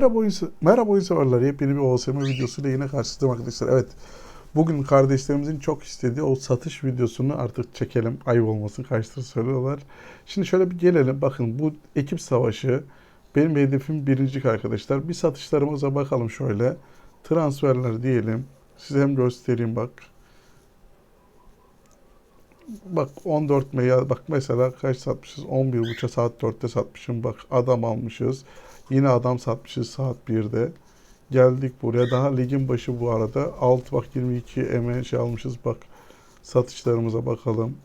Merhaba oyun, merhaba oyun severler. Yepyeni bir OSM videosuyla yine karşınızdayım arkadaşlar. Evet. Bugün kardeşlerimizin çok istediği o satış videosunu artık çekelim. Ayıp olmasın. Kaçtır söylüyorlar. Şimdi şöyle bir gelelim. Bakın bu ekip savaşı benim hedefim birincik arkadaşlar. Bir satışlarımıza bakalım şöyle. Transferler diyelim. Size hem göstereyim bak. Bak 14 May'a bak mesela kaç satmışız? 11.5'a saat 4'te satmışım. Bak adam almışız. Yine adam satmışız saat 1'de. Geldik buraya. Daha ligin başı bu arada. 6 bak 22 emeğe şey almışız. Bak satışlarımıza bakalım.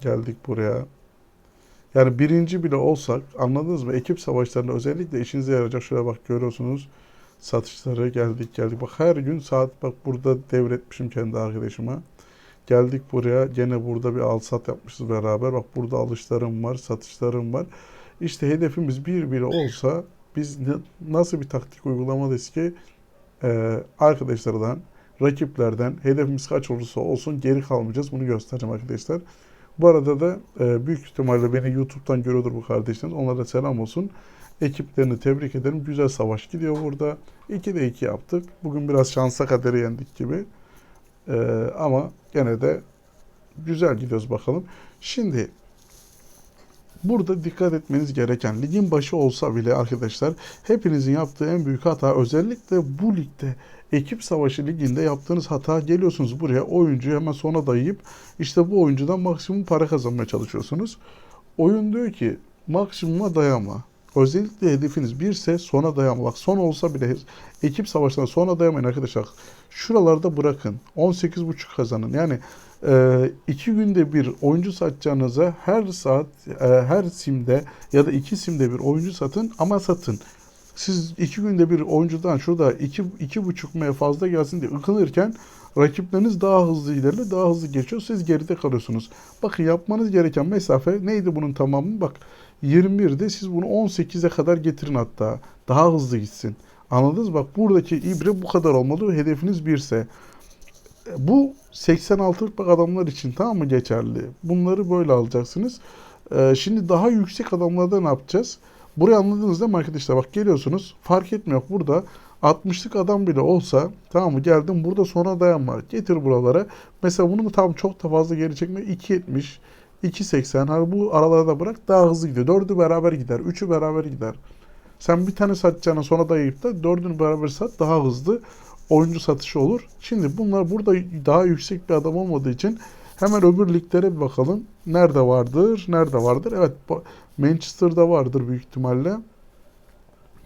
Geldik buraya. Yani birinci bile olsak anladınız mı? Ekip savaşlarında özellikle işinize yarayacak. Şuraya bak görüyorsunuz. Satışları geldik geldik. Bak her gün saat bak burada devretmişim kendi arkadaşıma. Geldik buraya. Gene burada bir al sat yapmışız beraber. Bak burada alışlarım var, satışlarım var. İşte hedefimiz bir bile olsa biz nasıl bir taktik uygulamalıyız ki e, arkadaşlardan, rakiplerden hedefimiz kaç olursa olsun geri kalmayacağız. Bunu göstereceğim arkadaşlar. Bu arada da e, büyük ihtimalle beni YouTube'dan görüyordur bu kardeşlerimiz. Onlara selam olsun. Ekiplerini tebrik ederim. Güzel savaş gidiyor burada. 2'de 2 yaptık. Bugün biraz şansa kaderi yendik gibi. E, ama gene de güzel gidiyoruz bakalım. Şimdi Burada dikkat etmeniz gereken ligin başı olsa bile arkadaşlar hepinizin yaptığı en büyük hata özellikle bu ligde ekip savaşı liginde yaptığınız hata geliyorsunuz buraya oyuncuyu hemen sona dayayıp işte bu oyuncudan maksimum para kazanmaya çalışıyorsunuz. Oyun diyor ki maksimuma dayama. Özellikle hedefiniz birse sona dayama. Bak son olsa bile ekip savaşlarına sona dayamayın arkadaşlar. Şuralarda bırakın. 18.5 kazanın. Yani e, iki günde bir oyuncu satacağınıza her saat, e, her simde ya da iki simde bir oyuncu satın ama satın. Siz iki günde bir oyuncudan şurada iki, iki buçuk M fazla gelsin diye ıkınırken rakipleriniz daha hızlı ilerliyor, daha hızlı geçiyor. Siz geride kalıyorsunuz. Bakın yapmanız gereken mesafe neydi bunun tamamı? Bak 21'de siz bunu 18'e kadar getirin hatta. Daha hızlı gitsin. Anladınız? Bak buradaki ibre bu kadar olmalı. Hedefiniz birse. Bu 86'lık bak adamlar için tamam mı geçerli? Bunları böyle alacaksınız. Ee, şimdi daha yüksek adamlarda ne yapacağız? Burayı anladınız değil mi arkadaşlar? Bak geliyorsunuz. Fark etmiyor. Burada 60'lık adam bile olsa tamam mı geldim burada sonra dayan var. Getir buralara. Mesela bunu tam çok da fazla geri çekme 2.70 2.80 hani bu aralarda bırak daha hızlı gidiyor. Dördü beraber gider. Üçü beraber gider. Sen bir tane satacağına sonra dayayıp da dördünü beraber sat daha hızlı oyuncu satışı olur. Şimdi bunlar burada daha yüksek bir adam olmadığı için hemen öbür liglere bir bakalım. Nerede vardır? Nerede vardır? Evet Manchester'da vardır büyük ihtimalle.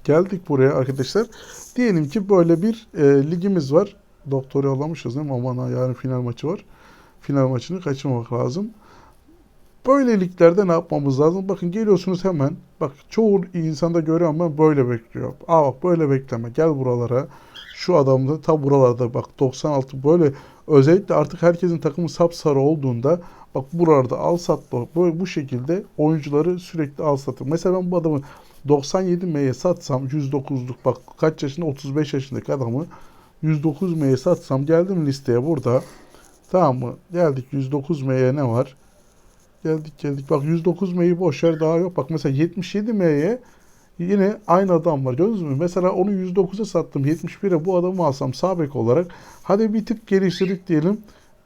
Geldik buraya arkadaşlar. Diyelim ki böyle bir e, ligimiz var. Doktor yollamışız değil mi? Aman ha, yarın final maçı var. Final maçını kaçırmamak lazım. Böyle liglerde ne yapmamız lazım? Bakın geliyorsunuz hemen. Bak çoğu insanda görüyorum ben böyle bekliyor. Aa bak böyle bekleme. Gel buralara. Şu adam da ta buralarda bak 96 böyle özellikle artık herkesin takımı sapsarı olduğunda bak buralarda al sat bak böyle bu şekilde oyuncuları sürekli al satın. Mesela ben bu adamı 97 M'ye satsam 109'luk bak kaç yaşında 35 yaşındaki adamı 109 M'ye satsam geldim listeye burada. Tamam mı? Geldik 109 M'ye ne var? Geldik geldik. Bak 109 M'yi boş ver daha yok. Bak mesela 77 M'ye yine aynı adam var. Gördünüz mü? Mesela onu 109'a sattım. 71'e bu adamı alsam sağ bek olarak. Hadi bir tık geliştirdik diyelim.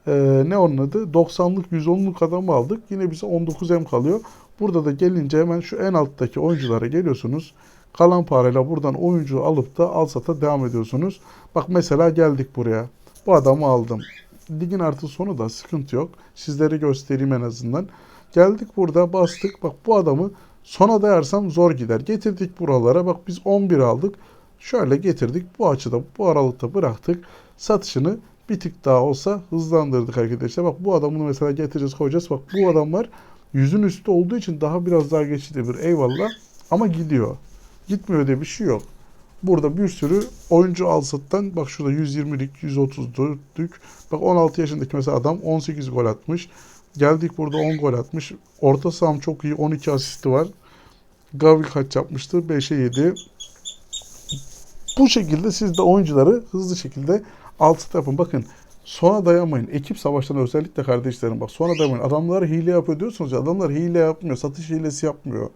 Ee, ne onun adı? 90'lık 110'luk adamı aldık. Yine bize 19 M kalıyor. Burada da gelince hemen şu en alttaki oyunculara geliyorsunuz. Kalan parayla buradan oyuncu alıp da al sata devam ediyorsunuz. Bak mesela geldik buraya. Bu adamı aldım. Ligin artı sonu da sıkıntı yok. Sizlere göstereyim en azından. Geldik burada bastık. Bak bu adamı sona dayarsam zor gider. Getirdik buralara. Bak biz 11 aldık. Şöyle getirdik. Bu açıda bu aralıkta bıraktık. Satışını bir tık daha olsa hızlandırdık arkadaşlar. Bak bu adamını mesela getireceğiz koyacağız. Bak bu adamlar yüzün üstü olduğu için daha biraz daha geçilebilir. Eyvallah. Ama gidiyor. Gitmiyor diye bir şey yok. Burada bir sürü oyuncu alsattan bak şurada 120'lik 130'lük bak 16 yaşındaki mesela adam 18 gol atmış. Geldik burada 10 gol atmış. Orta saham çok iyi 12 asisti var. Gavi kaç yapmıştı? 5'e 7. Bu şekilde siz de oyuncuları hızlı şekilde alt yapın. Bakın Sona dayamayın. Ekip savaşlarına özellikle kardeşlerim bak sona dayamayın. Adamlar hile yapıyor diyorsunuz ya adamlar hile yapmıyor. Satış hilesi yapmıyor.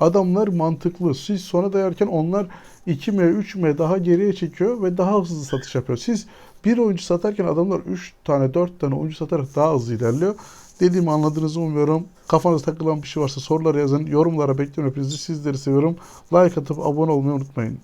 Adamlar mantıklı. Siz sona dayarken onlar 2M, 3M daha geriye çekiyor ve daha hızlı satış yapıyor. Siz bir oyuncu satarken adamlar 3 tane 4 tane oyuncu satarak daha hızlı ilerliyor. Dediğimi anladığınızı umuyorum. Kafanıza takılan bir şey varsa sorulara yazın. Yorumlara bekliyorum hepinizi. Sizleri seviyorum. Like atıp abone olmayı unutmayın.